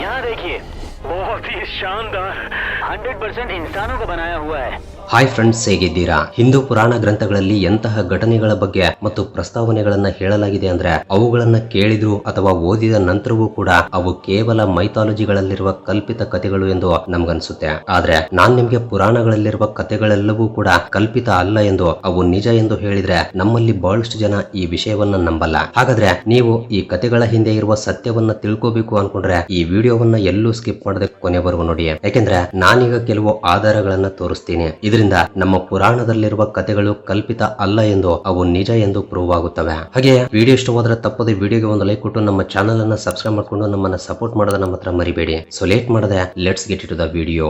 यहाँ देखिए बहुत ही शानदार। हंड्रेड परसेंट इंसानों का बनाया हुआ है। ಹಾಯ್ ಫ್ರೆಂಡ್ಸ್ ಹೇಗಿದ್ದೀರಾ? ಹಿಂದೂ ಪುರಾಣ ಗ್ರಂಥಗಳಲ್ಲಿ ಎಂತಹ ಘಟನೆಗಳ ಬಗ್ಗೆ ಮತ್ತು ಪ್ರಸ್ತಾವನೆಗಳನ್ನ ಹೇಳಲಾಗಿದೆ ಅಂದ್ರೆ ಅವುಗಳನ್ನ ಕೇಳಿದ್ರು ಅಥವಾ ಓದಿದ ನಂತರವೂ ಕೂಡ ಅವು ಕೇವಲ ಮೈಥಾಲಜಿಗಳಲ್ಲಿರುವ ಕಲ್ಪಿತ ಕಥೆಗಳು ಎಂದು ನಮ್ಗನ್ಸುತ್ತೆ. ಆದ್ರೆ ನಾನ್ ನಿಮ್ಗೆ ಪುರಾಣಗಳಲ್ಲಿರುವ ಕಥೆಗಳೆಲ್ಲವೂ ಕೂಡ ಕಲ್ಪಿತ ಅಲ್ಲ ಎಂದು ಅವು ನಿಜ ಎಂದು ಹೇಳಿದ್ರೆ ನಮ್ಮಲ್ಲಿ ಬಹಳಷ್ಟು ಜನ ಈ ವಿಷಯವನ್ನ ನಂಬಲ್ಲ. ಹಾಗಾದ್ರೆ ನೀವು ಈ ಕಥೆಗಳ ಹಿಂದೆ ಇರುವ ಸತ್ಯವನ್ನ ತಿಳ್ಕೋಬೇಕು ಅನ್ಕೊಂಡ್ರೆ ಈ ವಿಡಿಯೋವನ್ನ ಎಲ್ಲೂ ಸ್ಕಿಪ್ ಮಾಡದೆ ಕೊನೆವರೆಗೂ ನೋಡಿ. ಯಾಕೆಂದ್ರೆ ನಾನೀಗ ಕೆಲವು ಆಧಾರಗಳನ್ನ ತೋರಿಸ್ತೀನಿ. ಇದರಿಂದ ನಮ್ಮ ಪುರಾಣದಲ್ಲಿರುವ ಕಥೆಗಳು ಕಲ್ಪಿತ ಅಲ್ಲ ಎಂದು ಅವು ನಿಜ ಎಂದು ಪ್ರೂವ್ ಆಗುತ್ತವೆ ಹಾಗೆ ವಿಡಿಯೋ ಇಷ್ಟವಾದ್ರೆ ತಪ್ಪದೆ ವಿಡಿಯೋಗೆ ಒಂದು ಲೈಕ್ ಕೊಟ್ಟು ನಮ್ಮ ಚಾನಲ್ ಅನ್ನ ಸಬ್ಸ್ಕ್ರೈಬ್ ಮಾಡ್ಕೊಂಡು ನಮ್ಮನ್ನ ಸಪೋರ್ಟ್ ಮಾಡೋದನ್ನ ನಮ್ಮ ಹತ್ರ ಮರಿಬೇಡಿ. ಸೊ ಲೇಟ್ ಮಾಡದೆ let's get it the video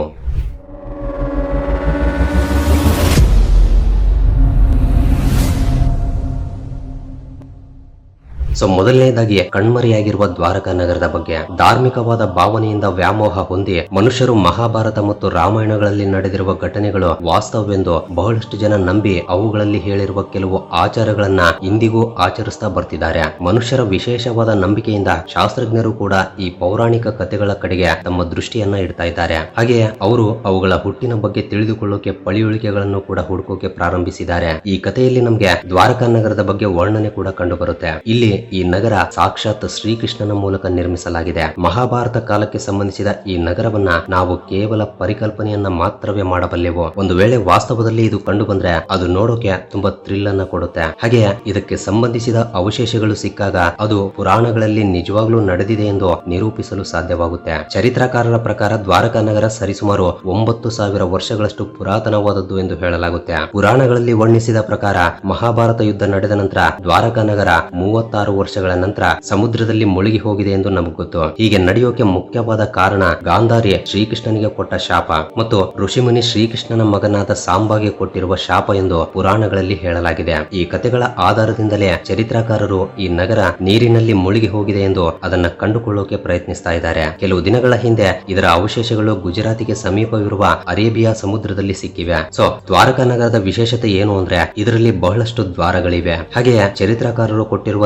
so ಮೊದಲನೇದಾಗಿ ಕಣ್ಮರೆಯಾಗಿರುವ ದ್ವಾರಕಾ ನಗರದ ಬಗ್ಗೆ ಧಾರ್ಮಿಕವಾದ ಭಾವನೆಯಿಂದ ವ್ಯಾಮೋಹ ಹೊಂದಿ ಮನುಷ್ಯರು ಮಹಾಭಾರತ ಮತ್ತು ರಾಮಾಯಣಗಳಲ್ಲಿ ನಡೆದಿರುವ ಘಟನೆಗಳು ವಾಸ್ತವವೆಂದು ಬಹಳಷ್ಟು ಜನ ನಂಬಿ ಅವುಗಳಲ್ಲಿ ಹೇಳಿರುವ ಕೆಲವು ಆಚಾರಗಳನ್ನ ಇಂದಿಗೂ ಆಚರಿಸ್ತಾ ಬರ್ತಿದ್ದಾರೆ. ಮನುಷ್ಯರ ವಿಶೇಷವಾದ ನಂಬಿಕೆಯಿಂದ ಶಾಸ್ತ್ರಜ್ಞರು ಕೂಡ ಈ ಪೌರಾಣಿಕ ಕಥೆಗಳ ಕಡೆಗೆ ತಮ್ಮ ದೃಷ್ಟಿಯನ್ನ ಇಡ್ತಾ ಇದ್ದಾರೆ. ಹಾಗೆ ಅವರು ಅವುಗಳ ಹುಟ್ಟಿನ ಬಗ್ಗೆ ತಿಳಿದುಕೊಳ್ಳೋಕೆ ಪಳಿಯುಳಿಕೆಗಳನ್ನು ಕೂಡ ಹುಡುಕೋಕೆ ಪ್ರಾರಂಭಿಸಿದ್ದಾರೆ. ಈ ಕಥೆಯಲ್ಲಿ ನಮಗೆ ದ್ವಾರಕಾ ನಗರದ ಬಗ್ಗೆ ವರ್ಣನೆ ಕೂಡ ಕಂಡು ಬರುತ್ತೆ ಇಲ್ಲಿ ಈ ನಗರ ಸಾಕ್ಷಾತ್ ಶ್ರೀಕೃಷ್ಣನ ಮೂಲಕ ನಿರ್ಮಿಸಲಾಗಿದೆ. ಮಹಾಭಾರತ ಕಾಲಕ್ಕೆ ಸಂಬಂಧಿಸಿದ ಈ ನಗರವನ್ನ ನಾವು ಕೇವಲ ಪರಿಕಲ್ಪನೆಯನ್ನ ಮಾತ್ರವೇ ಮಾಡಬಲ್ಲೆವು? ಒಂದು ವೇಳೆ ವಾಸ್ತವದಲ್ಲಿ ಇದು ಕಂಡು ಬಂದ್ರೆ ಅದು ನೋಡೋಕೆ ತುಂಬಾ ಥ್ರಿಲ್ ಅನ್ನ ಕೊಡುತ್ತೆ. ಹಾಗೆ ಇದಕ್ಕೆ ಸಂಬಂಧಿಸಿದ ಅವಶೇಷಗಳು ಸಿಕ್ಕಾಗ ಅದು ಪುರಾಣಗಳಲ್ಲಿ ನಿಜವಾಗ್ಲೂ ನಡೆದಿದೆ ಎಂದು ನಿರೂಪಿಸಲು ಸಾಧ್ಯವಾಗುತ್ತೆ. ಚರಿತ್ರಕಾರರ ಪ್ರಕಾರ ದ್ವಾರಕಾ ನಗರ ಸರಿಸುಮಾರು ಒಂಬತ್ತು ಸಾವಿರ ವರ್ಷಗಳಷ್ಟು ಪುರಾತನವಾದದ್ದು ಎಂದು ಹೇಳಲಾಗುತ್ತೆ. ಪುರಾಣಗಳಲ್ಲಿ ವರ್ಣಿಸಿದ ಪ್ರಕಾರ ಮಹಾಭಾರತ ಯುದ್ಧ ನಡೆದ ನಂತರ ದ್ವಾರಕಾ ನಗರ ಮೂವತ್ತಾರು ವರ್ಷಗಳ ನಂತರ ಸಮುದ್ರದಲ್ಲಿ ಮುಳುಗಿ ಹೋಗಿದೆ ಎಂದು ನಮಗೆ ಗೊತ್ತು. ಹೀಗೆ ನಡೆಯೋಕೆ ಮುಖ್ಯವಾದ ಕಾರಣ ಗಾಂಧಾರಿ ಶ್ರೀಕೃಷ್ಣನಿಗೆ ಕೊಟ್ಟ ಶಾಪ ಮತ್ತು ಋಷಿಮುನಿ ಶ್ರೀಕೃಷ್ಣನ ಮಗನಾದ ಸಾಂಬಾಗೆ ಕೊಟ್ಟಿರುವ ಶಾಪ ಎಂದು ಪುರಾಣಗಳಲ್ಲಿ ಹೇಳಲಾಗಿದೆ. ಈ ಕಥೆಗಳ ಆಧಾರದಿಂದಲೇ ಚರಿತ್ರಕಾರರು ಈ ನಗರ ನೀರಿನಲ್ಲಿ ಮುಳುಗಿ ಹೋಗಿದೆ ಎಂದು ಅದನ್ನ ಕಂಡುಕೊಳ್ಳೋಕೆ ಪ್ರಯತ್ನಿಸ್ತಾ ಇದ್ದಾರೆ. ಕೆಲವು ದಿನಗಳ ಹಿಂದೆ ಇದರ ಅವಶೇಷಗಳು ಗುಜರಾತಿಗೆ ಸಮೀಪವಿರುವ ಅರೇಬಿಯಾ ಸಮುದ್ರದಲ್ಲಿ ಸಿಕ್ಕಿವೆ. ಸೊ, ದ್ವಾರಕಾ ನಗರದ ವಿಶೇಷತೆ ಏನು ಅಂದ್ರೆ ಇದರಲ್ಲಿ ಬಹಳಷ್ಟು ದ್ವಾರಗಳಿವೆ. ಹಾಗೆಯೇ ಚರಿತ್ರಕಾರರು ಕೊಟ್ಟಿರುವ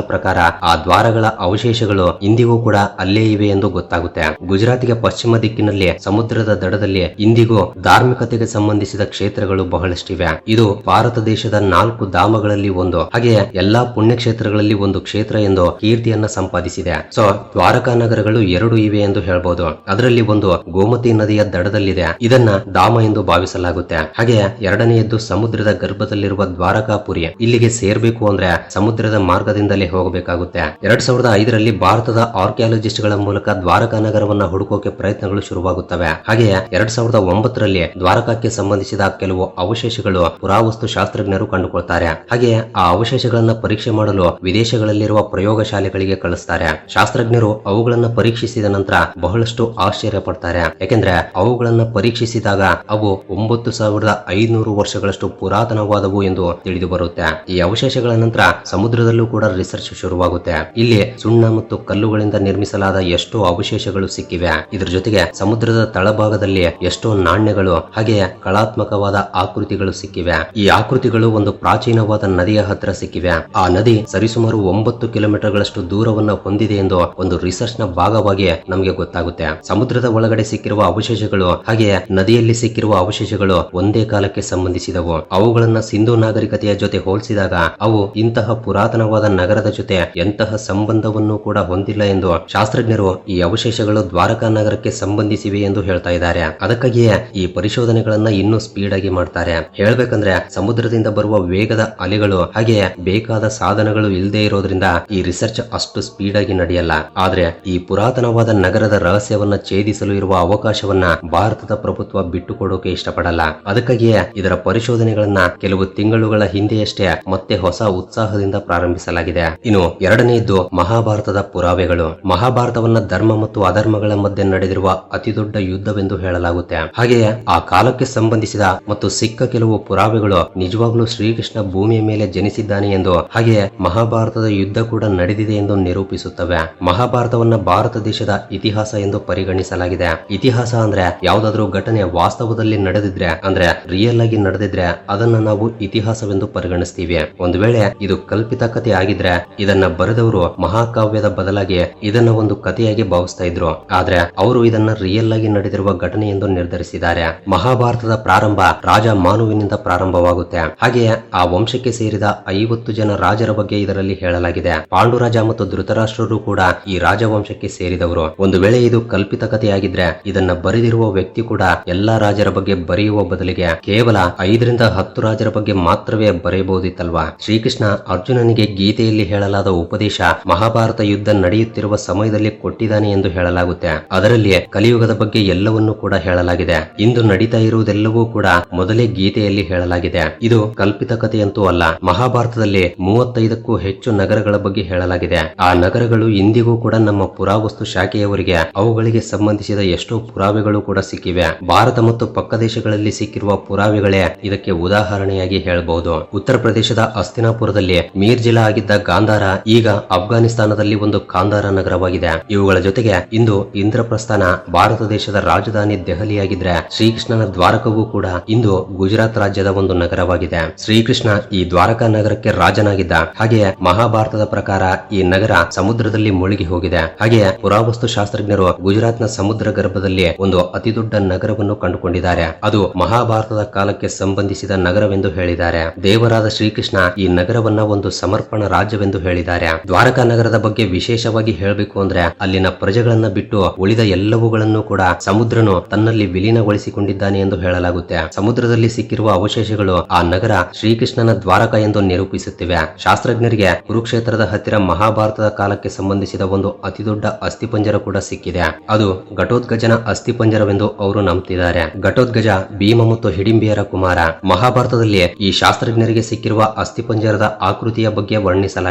ಪ್ರಕಾರ ಆ ದ್ವಾರಗಳ ಅವಶೇಷಗಳು ಇಂದಿಗೂ ಕೂಡ ಅಲ್ಲೇ ಇವೆ ಎಂದು ಗೊತ್ತಾಗುತ್ತೆ. ಗುಜರಾತಿಗೆ ಪಶ್ಚಿಮ ದಿಕ್ಕಿನಲ್ಲಿ ಸಮುದ್ರದ ದಡದಲ್ಲಿ ಇಂದಿಗೂ ಧಾರ್ಮಿಕತೆಗೆ ಸಂಬಂಧಿಸಿದ ಕ್ಷೇತ್ರಗಳು ಬಹಳಷ್ಟಿವೆ. ಇದು ಭಾರತ ದೇಶದ ನಾಲ್ಕು ಧಾಮಗಳಲ್ಲಿ ಒಂದು ಹಾಗೆ ಎಲ್ಲಾ ಪುಣ್ಯಕ್ಷೇತ್ರಗಳಲ್ಲಿ ಒಂದು ಕ್ಷೇತ್ರ ಎಂದು ಕೀರ್ತಿಯನ್ನ ಸಂಪಾದಿಸಿದೆ. ಸೊ, ದ್ವಾರಕಾ ನಗರಗಳು ಎರಡು ಇವೆ ಎಂದು ಹೇಳಬಹುದು ಅದರಲ್ಲಿ ಒಂದು ಗೋಮತಿ ನದಿಯ ದಡದಲ್ಲಿದೆ. ಇದನ್ನ ಧಾಮ ಎಂದು ಭಾವಿಸಲಾಗುತ್ತೆ. ಹಾಗೆ ಎರಡನೆಯದ್ದು ಸಮುದ್ರದ ಗರ್ಭದಲ್ಲಿರುವ ದ್ವಾರಕಾಪುರಿ. ಇಲ್ಲಿಗೆ ಸೇರ್ಬೇಕು ಅಂದ್ರೆ ಸಮುದ್ರದ ಮಾರ್ಗದಿಂದಲೇ ಹೋಗಬೇಕಾಗುತ್ತೆ. ಎರಡ್ ಸಾವಿರದ ಐದರಲ್ಲಿ ಭಾರತದ ಆರ್ಕಿಯಾಲಜಿಸ್ಟ್ಗಳ ಮೂಲಕ ದ್ವಾರಕಾ ನಗರವನ್ನ ಹುಡುಕೋಕೆ ಪ್ರಯತ್ನಗಳು ಶುರುವಾಗುತ್ತವೆ. ಹಾಗೆಯೇ ಎರಡ್ ಸಾವಿರದ ಒಂಬತ್ತರಲ್ಲಿ ದ್ವಾರಕಾಕ್ಕೆ ಸಂಬಂಧಿಸಿದ ಕೆಲವು ಅವಶೇಷಗಳು ಪುರಾವಸ್ತು ಶಾಸ್ತ್ರಜ್ಞರು ಕಂಡುಕೊಳ್ತಾರೆ. ಹಾಗೆಯೇ ಆ ಅವಶೇಷಗಳನ್ನ ಪರೀಕ್ಷೆ ಮಾಡಲು ವಿದೇಶಗಳಲ್ಲಿರುವ ಪ್ರಯೋಗಶಾಲೆಗಳಿಗೆ ಕಳಿಸ್ತಾರೆ. ಶಾಸ್ತ್ರಜ್ಞರು ಅವುಗಳನ್ನ ಪರೀಕ್ಷಿಸಿದ ನಂತರ ಬಹಳಷ್ಟು ಆಶ್ಚರ್ಯ ಪಡ್ತಾರೆ. ಯಾಕೆಂದ್ರೆ ಅವುಗಳನ್ನ ಪರೀಕ್ಷಿಸಿದಾಗ ಅವು ಒಂಬತ್ತು ಸಾವಿರದ ಐನೂರು ವರ್ಷಗಳಷ್ಟು ಪುರಾತನವಾದವು ಎಂದು ತಿಳಿದು ಬರುತ್ತೆ. ಈ ಅವಶೇಷಗಳ ನಂತರ ಸಮುದ್ರದಲ್ಲೂ ಕೂಡ ರಿಸರ್ಚ್ ಶುರುವಾಗುತ್ತೆ. ಇಲ್ಲಿ ಸುಣ್ಣ ಮತ್ತು ಕಲ್ಲುಗಳಿಂದ ನಿರ್ಮಿಸಲಾದ ಎಷ್ಟೋ ಅವಶೇಷಗಳು ಸಿಕ್ಕಿವೆ. ಇದರ ಜೊತೆಗೆ ಸಮುದ್ರದ ತಳಭಾಗದಲ್ಲಿ ಎಷ್ಟೋ ನಾಣ್ಯಗಳು, ಹಾಗೆ ಕಲಾತ್ಮಕವಾದ ಆಕೃತಿಗಳು ಸಿಕ್ಕಿವೆ. ಈ ಆಕೃತಿಗಳು ಒಂದು ಪ್ರಾಚೀನವಾದ ನದಿಯ ಹತ್ರ ಸಿಕ್ಕಿವೆ. ಆ ನದಿ ಸರಿಸುಮಾರು ಒಂಬತ್ತು ಕಿಲೋಮೀಟರ್ಗಳಷ್ಟು ದೂರವನ್ನ ಹೊಂದಿದೆ ಎಂದು ಒಂದು ರಿಸರ್ಚ್ನ ಭಾಗವಾಗಿ ನಮಗೆ ಗೊತ್ತಾಗುತ್ತೆ. ಸಮುದ್ರದ ಒಳಗಡೆ ಸಿಕ್ಕಿರುವ ಅವಶೇಷಗಳು, ಹಾಗೆ ನದಿಯಲ್ಲಿ ಸಿಕ್ಕಿರುವ ಅವಶೇಷಗಳು ಒಂದೇ ಕಾಲಕ್ಕೆ ಸಂಬಂಧಿಸಿದವು. ಅವುಗಳನ್ನ ಸಿಂಧು ನಾಗರಿಕತೆಯ ಜೊತೆ ಹೋಲಿಸಿದಾಗ ಅವು ಇಂತಹ ಪುರಾತನವಾದ ನಗರದ ಜೊತೆ ಎಂತಹ ಸಂಬಂಧವನ್ನು ಕೂಡ ಹೊಂದಿಲ್ಲ ಎಂದು ಶಾಸ್ತ್ರಜ್ಞರು ಈ ಅವಶೇಷಗಳು ದ್ವಾರಕಾ ನಗರಕ್ಕೆ ಸಂಬಂಧಿಸಿವೆ ಎಂದು ಹೇಳ್ತಾ ಇದ್ದಾರೆ. ಅದಕ್ಕಾಗಿಯೇ ಈ ಪರಿಶೋಧನೆಗಳನ್ನ ಇನ್ನೂ ಸ್ಪೀಡ್ ಆಗಿ ಮಾಡ್ತಾರೆ. ಹೇಳ್ಬೇಕಂದ್ರೆ ಸಮುದ್ರದಿಂದ ಬರುವ ವೇಗದ ಅಲೆಗಳು ಹಾಗೆ ಬೇಕಾದ ಸಾಧನಗಳು ಇಲ್ಲದೆ ಇರೋದ್ರಿಂದ ಈ ರಿಸರ್ಚ್ ಅಷ್ಟು ಸ್ಪೀಡ್ ಆಗಿ ನಡೆಯಲ್ಲ. ಆದ್ರೆ ಈ ಪುರಾತನವಾದ ನಗರದ ರಹಸ್ಯವನ್ನ ಛೇದಿಸಲು ಇರುವ ಅವಕಾಶವನ್ನ ಭಾರತದ ಪ್ರಭುತ್ವ ಬಿಟ್ಟುಕೊಡೋಕೆ ಇಷ್ಟಪಡಲ್ಲ. ಅದಕ್ಕಾಗಿಯೇ ಇದರ ಪರಿಶೋಧನೆಗಳನ್ನ ಕೆಲವು ತಿಂಗಳುಗಳ ಹಿಂದೆಯಷ್ಟೇ ಮತ್ತೆ ಹೊಸ ಉತ್ಸಾಹದಿಂದ ಪ್ರಾರಂಭಿಸಲಾಗಿದೆ. ಇನ್ನು ಎರಡನೆಯದ್ದು ಮಹಾಭಾರತದ ಪುರಾವೆಗಳು. ಮಹಾಭಾರತವನ್ನ ಧರ್ಮ ಮತ್ತು ಅಧರ್ಮಗಳ ಮಧ್ಯೆ ನಡೆದಿರುವ ಅತಿದೊಡ್ಡ ಯುದ್ಧವೆಂದು ಹೇಳಲಾಗುತ್ತೆ. ಹಾಗೆಯೇ ಆ ಕಾಲಕ್ಕೆ ಸಂಬಂಧಿಸಿದ ಮತ್ತು ಸಿಕ್ಕ ಕೆಲವು ಪುರಾವೆಗಳು ನಿಜವಾಗ್ಲೂ ಶ್ರೀಕೃಷ್ಣ ಭೂಮಿಯ ಮೇಲೆ ಜನಿಸಿದ್ದಾನೆ ಎಂದು, ಹಾಗೆಯೇ ಮಹಾಭಾರತದ ಯುದ್ಧ ಕೂಡ ನಡೆದಿದೆ ಎಂದು ನಿರೂಪಿಸುತ್ತವೆ. ಮಹಾಭಾರತವನ್ನ ಭಾರತ ದೇಶದ ಇತಿಹಾಸ ಎಂದು ಪರಿಗಣಿಸಲಾಗಿದೆ. ಇತಿಹಾಸ ಅಂದ್ರೆ ಯಾವ್ದಾದ್ರೂ ಘಟನೆ ವಾಸ್ತವದಲ್ಲಿ ನಡೆದಿದ್ರೆ, ಅಂದ್ರೆ ರಿಯಲ್ ಆಗಿ ನಡೆದಿದ್ರೆ ಅದನ್ನ ನಾವು ಇತಿಹಾಸವೆಂದು ಪರಿಗಣಿಸ್ತೀವಿ. ಒಂದು ವೇಳೆ ಇದು ಕಲ್ಪಿತ ಕಥೆ ಆಗಿದ್ರೆ ಇದನ್ನ ಬರೆದವರು ಮಹಾಕಾವ್ಯದ ಬದಲಾಗಿ ಇದನ್ನ ಒಂದು ಕಥೆಯಾಗಿ ಭಾವಿಸ್ತಾ ಇದ್ರು. ಆದ್ರೆ ಅವರು ಇದನ್ನ ರಿಯಲ್ ಆಗಿ ನಡೆದಿರುವ ಘಟನೆ ಎಂದು ನಿರ್ಧರಿಸಿದ್ದಾರೆ. ಮಹಾಭಾರತದ ಪ್ರಾರಂಭ ರಾಜ ಮಾನುವಿನಿಂದ ಪ್ರಾರಂಭವಾಗುತ್ತೆ. ಹಾಗೆಯೇ ಆ ವಂಶಕ್ಕೆ ಸೇರಿದ ಐವತ್ತು ಜನ ರಾಜರ ಬಗ್ಗೆ ಇದರಲ್ಲಿ ಹೇಳಲಾಗಿದೆ. ಪಾಂಡುರಾಜ ಮತ್ತು ಧೃತರಾಷ್ಟ್ರರು ಕೂಡ ಈ ರಾಜವಂಶಕ್ಕೆ ಸೇರಿದವರು. ಒಂದು ವೇಳೆ ಇದು ಕಲ್ಪಿತ ಕಥೆಯಾಗಿದ್ರೆ ಇದನ್ನ ಬರೆದಿರುವ ವ್ಯಕ್ತಿ ಕೂಡ ಎಲ್ಲಾ ರಾಜರ ಬಗ್ಗೆ ಬರೆಯುವ ಬದಲಿಗೆ ಕೇವಲ ಐದರಿಂದ ಹತ್ತು ರಾಜರ ಬಗ್ಗೆ ಮಾತ್ರವೇ ಬರೆಯಬಹುದಿತ್ತಲ್ವಾ? ಶ್ರೀಕೃಷ್ಣ ಅರ್ಜುನನಿಗೆ ಗೀತೆಯಲ್ಲಿ ಹೇಳಲಾದ ಉಪದೇಶ ಮಹಾಭಾರತ ಯುದ್ಧ ನಡೆಯುತ್ತಿರುವ ಸಮಯದಲ್ಲಿ ಕೊಟ್ಟಿದ್ದಾನೆ ಎಂದು ಹೇಳಲಾಗುತ್ತೆ. ಅದರಲ್ಲಿ ಕಲಿಯುಗದ ಬಗ್ಗೆ ಎಲ್ಲವನ್ನೂ ಕೂಡ ಹೇಳಲಾಗಿದೆ. ಇಂದು ನಡೀತಾ ಇರುವುದೆಲ್ಲವೂ ಕೂಡ ಮೊದಲೇ ಗೀತೆಯಲ್ಲಿ ಹೇಳಲಾಗಿದೆ. ಇದು ಕಲ್ಪಿತ ಕಥೆಯಂತೂ ಅಲ್ಲ, ಮಹಾಭಾರತದಲ್ಲಿ ಮೂವತ್ತೈದಕ್ಕೂ ಹೆಚ್ಚು ನಗರಗಳ ಬಗ್ಗೆ ಹೇಳಲಾಗಿದೆ. ಆ ನಗರಗಳು ಇಂದಿಗೂ ಕೂಡ ನಮ್ಮ ಪುರಾವಸ್ತು ಶಾಖೆಯವರಿಗೆ, ಅವುಗಳಿಗೆ ಸಂಬಂಧಿಸಿದ ಎಷ್ಟೋ ಪುರಾವೆಗಳು ಕೂಡ ಸಿಕ್ಕಿವೆ. ಭಾರತ ಮತ್ತು ಪಕ್ಕ ದೇಶಗಳಲ್ಲಿ ಸಿಕ್ಕಿರುವ ಪುರಾವೆಗಳೇ ಇದಕ್ಕೆ ಉದಾಹರಣೆಯಾಗಿ ಹೇಳಬಹುದು ಉತ್ತರ ಪ್ರದೇಶದ ಅಸ್ತಿನಾಪುರದಲ್ಲಿ ಮೀರ್ ಜಿಲ್ಲಾ ಆಗಿದ್ದ ಗಾಂಧಾರ ಈಗ ಅಫ್ಘಾನಿಸ್ತಾನದಲ್ಲಿ ಒಂದು ಕಾಂದಾರ ನಗರವಾಗಿದೆ. ಇವುಗಳ ಜೊತೆಗೆ ಇಂದು ಇಂದ್ರಪ್ರಸ್ಥಾನ ಭಾರತ ದೇಶದ ರಾಜಧಾನಿ ದೆಹಲಿಯಾಗಿದ್ರೆ ಶ್ರೀಕೃಷ್ಣನ ದ್ವಾರಕವೂ ಕೂಡ ಇಂದು ಗುಜರಾತ್ ರಾಜ್ಯದ ಒಂದು ನಗರವಾಗಿದೆ. ಶ್ರೀಕೃಷ್ಣ ಈ ದ್ವಾರಕಾ ನಗರಕ್ಕೆ ರಾಜನಾಗಿದ್ದ. ಹಾಗೆಯೇ ಮಹಾಭಾರತದ ಪ್ರಕಾರ ಈ ನಗರ ಸಮುದ್ರದಲ್ಲಿ ಮುಳುಗಿ ಹೋಗಿದೆ. ಹಾಗೆಯೇ ಪುರಾವಸ್ತು ಶಾಸ್ತ್ರಜ್ಞರು ಗುಜರಾತ್ನ ಸಮುದ್ರ ಗರ್ಭದಲ್ಲಿ ಒಂದು ಅತಿದೊಡ್ಡ ನಗರವನ್ನು ಕಂಡುಕೊಂಡಿದ್ದಾರೆ. ಅದು ಮಹಾಭಾರತದ ಕಾಲಕ್ಕೆ ಸಂಬಂಧಿಸಿದ ನಗರವೆಂದು ಹೇಳಿದ್ದಾರೆ. ದೇವರಾದ ಶ್ರೀಕೃಷ್ಣ ಈ ನಗರವನ್ನ ಒಂದು ಸಮರ್ಪಣ ರಾಜ್ಯವೆಂದು ಹೇಳಿದ್ದಾರೆ. ದ್ವಾರಕಾ ನಗರದ ಬಗ್ಗೆ ವಿಶೇಷವಾಗಿ ಹೇಳಬೇಕು ಅಂದ್ರೆ ಅಲ್ಲಿನ ಪ್ರಜೆಗಳನ್ನ ಬಿಟ್ಟು ಉಳಿದ ಎಲ್ಲವುಗಳನ್ನು ಕೂಡ ಸಮುದ್ರನು ತನ್ನಲ್ಲಿ ವಿಲೀನಗೊಳಿಸಿಕೊಂಡಿದ್ದಾನೆ ಎಂದು ಹೇಳಲಾಗುತ್ತೆ. ಸಮುದ್ರದಲ್ಲಿ ಸಿಕ್ಕಿರುವ ಅವಶೇಷಗಳು ಆ ನಗರ ಶ್ರೀಕೃಷ್ಣನ ದ್ವಾರಕ ಎಂದು ನಿರೂಪಿಸುತ್ತಿವೆ. ಶಾಸ್ತ್ರಜ್ಞರಿಗೆ ಕುರುಕ್ಷೇತ್ರದ ಹತ್ತಿರ ಮಹಾಭಾರತದ ಕಾಲಕ್ಕೆ ಸಂಬಂಧಿಸಿದ ಒಂದು ಅತಿದೊಡ್ಡ ಅಸ್ಥಿಪಂಜರ ಕೂಡ ಸಿಕ್ಕಿದೆ. ಅದು ಘಟೋದ್ಗಜನ ಅಸ್ಥಿಪಂಜರವೆಂದು ಅವರು ನಂಬುತ್ತಿದ್ದಾರೆ ಘಟೋದ್ಗಜ ಭೀಮ ಮತ್ತು ಹಿಡಿಂಬಿಯರ ಕುಮಾರ. ಮಹಾಭಾರತದಲ್ಲಿ ಈ ಶಾಸ್ತ್ರಜ್ಞರಿಗೆ ಸಿಕ್ಕಿರುವ ಅಸ್ಥಿಪಂಜರದ ಆಕೃತಿಯ ಬಗ್ಗೆ ವರ್ಣಿಸಲಾಗಿದೆ.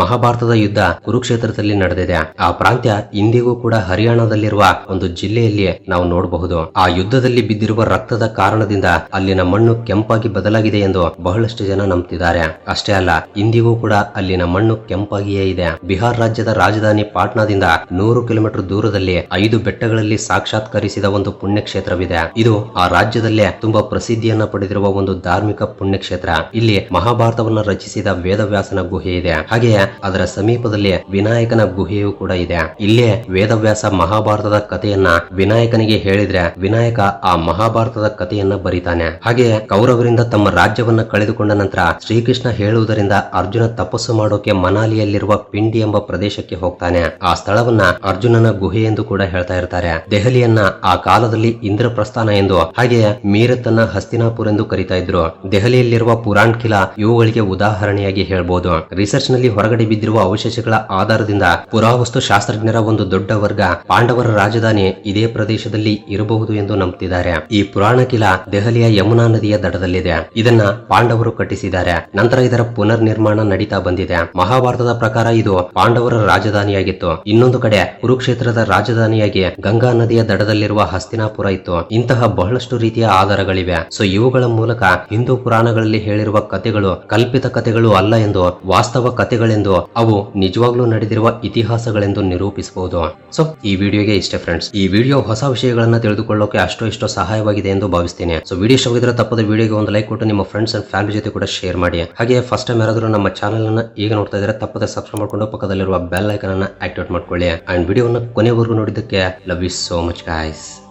ಮಹಾಭಾರತದ ಯುದ್ಧ ಕುರುಕ್ಷೇತ್ರದಲ್ಲಿ ನಡೆದಿದೆ. ಆ ಪ್ರಾಂತ್ಯ ಇಂದಿಗೂ ಕೂಡ ಹರಿಯಾಣದಲ್ಲಿರುವ ಒಂದು ಜಿಲ್ಲೆಯಲ್ಲಿ ನಾವು ನೋಡಬಹುದು. ಆ ಯುದ್ಧದಲ್ಲಿ ಬಿದ್ದಿರುವ ರಕ್ತದ ಕಾರಣದಿಂದ ಅಲ್ಲಿನ ಮಣ್ಣು ಕೆಂಪಾಗಿ ಬದಲಾಗಿದೆ ಎಂದು ಬಹಳಷ್ಟು ಜನ ನಂಬುತ್ತಿದ್ದಾರೆ ಅಷ್ಟೇ ಅಲ್ಲ, ಇಂದಿಗೂ ಕೂಡ ಅಲ್ಲಿನ ಮಣ್ಣು ಕೆಂಪಾಗಿಯೇ ಇದೆ. ಬಿಹಾರ್ ರಾಜ್ಯದ ರಾಜಧಾನಿ ಪಾಟ್ನಾದಿಂದ ನೂರು ಕಿಲೋಮೀಟರ್ ದೂರದಲ್ಲಿ ಐದು ಬೆಟ್ಟಗಳಲ್ಲಿ ಸಾಕ್ಷಾತ್ಕರಿಸಿದ ಒಂದು ಪುಣ್ಯಕ್ಷೇತ್ರವಿದೆ. ಇದು ಆ ರಾಜ್ಯದಲ್ಲೇ ತುಂಬಾ ಪ್ರಸಿದ್ಧಿಯನ್ನ ಪಡೆದಿರುವ ಒಂದು ಧಾರ್ಮಿಕ ಪುಣ್ಯಕ್ಷೇತ್ರ. ಇಲ್ಲಿ ಮಹಾಭಾರತವನ್ನ ರಚಿಸಿದ ವೇದವ್ಯಾಸನ ಗುಹೆ ಇದೆ. ಹಾಗೆಯೇ ಅದರ ಸಮೀಪದಲ್ಲಿ ವಿನಾಯಕನ ಗುಹೆಯೂ ಕೂಡ ಇದೆ. ಇಲ್ಲೇ ವೇದವ್ಯಾಸ ಮಹಾಭಾರತದ ಕಥೆಯನ್ನ ವಿನಾಯಕನಿಗೆ ಹೇಳಿದ್ರೆ ವಿನಾಯಕ ಆ ಮಹಾಭಾರತದ ಕಥೆಯನ್ನ ಬರೀತಾನೆ. ಹಾಗೆಯೇ ಕೌರವರಿಂದ ತಮ್ಮ ರಾಜ್ಯವನ್ನ ಕಳೆದುಕೊಂಡ ನಂತರ ಶ್ರೀಕೃಷ್ಣ ಹೇಳುವುದರಿಂದ ಅರ್ಜುನ ತಪಸ್ಸು ಮಾಡೋಕೆ ಮನಾಲಿಯಲ್ಲಿರುವ ಪಿಂಡಿ ಎಂಬ ಪ್ರದೇಶಕ್ಕೆ ಹೋಗ್ತಾನೆ. ಆ ಸ್ಥಳವನ್ನ ಅರ್ಜುನನ ಗುಹೆ ಎಂದು ಕೂಡ ಹೇಳ್ತಾ ಇರ್ತಾರೆ. ದೆಹಲಿಯನ್ನ ಆ ಕಾಲದಲ್ಲಿ ಇಂದ್ರಪ್ರಸ್ಥಾನ ಎಂದು, ಹಾಗೆಯೇ ಮೀರತನ್ನ ಹಸ್ತಿನಾಪುರ ಎಂದು ಕರಿತಾ ಇದ್ರು. ದೆಹಲಿಯಲ್ಲಿರುವ ಪುರಾಣ್ ಕಿಲಾ ಇವುಗಳಿಗೆ ಉದಾಹರಣೆಯಾಗಿ ಹೇಳ್ಬೋದು. ನಲ್ಲಿ ಹೊರಗಡೆ ಬಿದ್ದಿರುವ ಅವಶೇಷಗಳ ಆಧಾರದಿಂದ ಪುರಾವಸ್ತು ಶಾಸ್ತ್ರಜ್ಞರ ಒಂದು ದೊಡ್ಡ ವರ್ಗ ಪಾಂಡವರ ರಾಜಧಾನಿ ಇದೇ ಪ್ರದೇಶದಲ್ಲಿ ಇರಬಹುದು ಎಂದು ನಂಬುತ್ತಿದ್ದಾರೆ ಈ ಪುರಾಣ ಕಿಲ ದೆಹಲಿಯ ಯಮುನಾ ನದಿಯ ದಡದಲ್ಲಿದೆ. ಇದನ್ನ ಪಾಂಡವರು ಕಟ್ಟಿಸಿದ್ದಾರೆ. ನಂತರ ಇದರ ಪುನರ್ ನಿರ್ಮಾಣ ನಡೀತಾ ಬಂದಿದೆ. ಮಹಾಭಾರತದ ಪ್ರಕಾರ ಇದು ಪಾಂಡವರ ರಾಜಧಾನಿಯಾಗಿತ್ತು. ಇನ್ನೊಂದು ಕಡೆ ಕುರುಕ್ಷೇತ್ರದ ರಾಜಧಾನಿಯಾಗಿ ಗಂಗಾ ನದಿಯ ದಡದಲ್ಲಿರುವ ಹಸ್ತಿನಾಪುರ ಇತ್ತು. ಇಂತಹ ಬಹಳಷ್ಟು ರೀತಿಯ ಆಧಾರಗಳಿವೆ. ಸೊ ಇವುಗಳ ಮೂಲಕ ಹಿಂದೂ ಪುರಾಣಗಳಲ್ಲಿ ಹೇಳಿರುವ ಕಥೆಗಳು ಕಲ್ಪಿತ ಕಥೆಗಳು ಅಲ್ಲ ಎಂದು ವಾಸ್ತವ ಕಥೆಗಳೆಂದು ಅವು ನಿಜವಾಗ್ಲೂ ನಡೆದಿರುವ ಇತಿಹಾಸಗಳೆಂದು ನಿರೂಪಿಸಬಹುದು. ಸೊ ಈ ವಿಡಿಯೋಗೆ ಇಷ್ಟೇ ಫ್ರೆಂಡ್ಸ್ ಈ ವಿಡಿಯೋ ಹೊಸ ವಿಷಯಗಳನ್ನ ತಿಳಿದುಕೊಳ್ಳೋಕೆ ಅಷ್ಟೋ ಇಷ್ಟೋ ಸಹಾಯವಾಗಿದೆ ಎಂದು ಭಾವಿಸ್ತೇನೆ. ಸೊ ವಿಡಿಯೋ ಇಷ್ಟವಾಗಿದ್ರೆ ತಪ್ಪದ ವಿಡಿಯೋಗೆ ಒಂದು ಲೈಕ್ ಕೊಟ್ಟು ನಿಮ್ಮ ಫ್ರೆಂಡ್ಸ್ ಅಂಡ್ ಫ್ಯಾಮಿಲಿ ಜೊತೆ ಕೂಡ ಶೇರ್ ಮಾಡಿ. ಹಾಗೆ ಫಸ್ಟ್ ಟೈಮ್ ಯಾರಾದರೂ ನಮ್ಮ ಚಾನೆಲ್ ಅನ್ನ ಈಗ ನೋಡ್ತಾ ಇದ್ರೆ ತಪ್ಪದೆ ಸಬ್ಸ್ಕ್ರೈಬ್ ಮಾಡ್ಕೊಂಡು ಪಕ್ಕದಲ್ಲಿರುವ ಬೆಲ್ ಐಕನ್ ಅನ್ನ ಆಕ್ಟಿವೇಟ್ ಮಾಡ್ಕೊಳ್ಳಿ. ಅಂಡ್ ವಿಡಿಯೋನ ಕೊನೆವರೆಗೂ ನೋಡಿದ್ದಕ್ಕೆ love you so much guys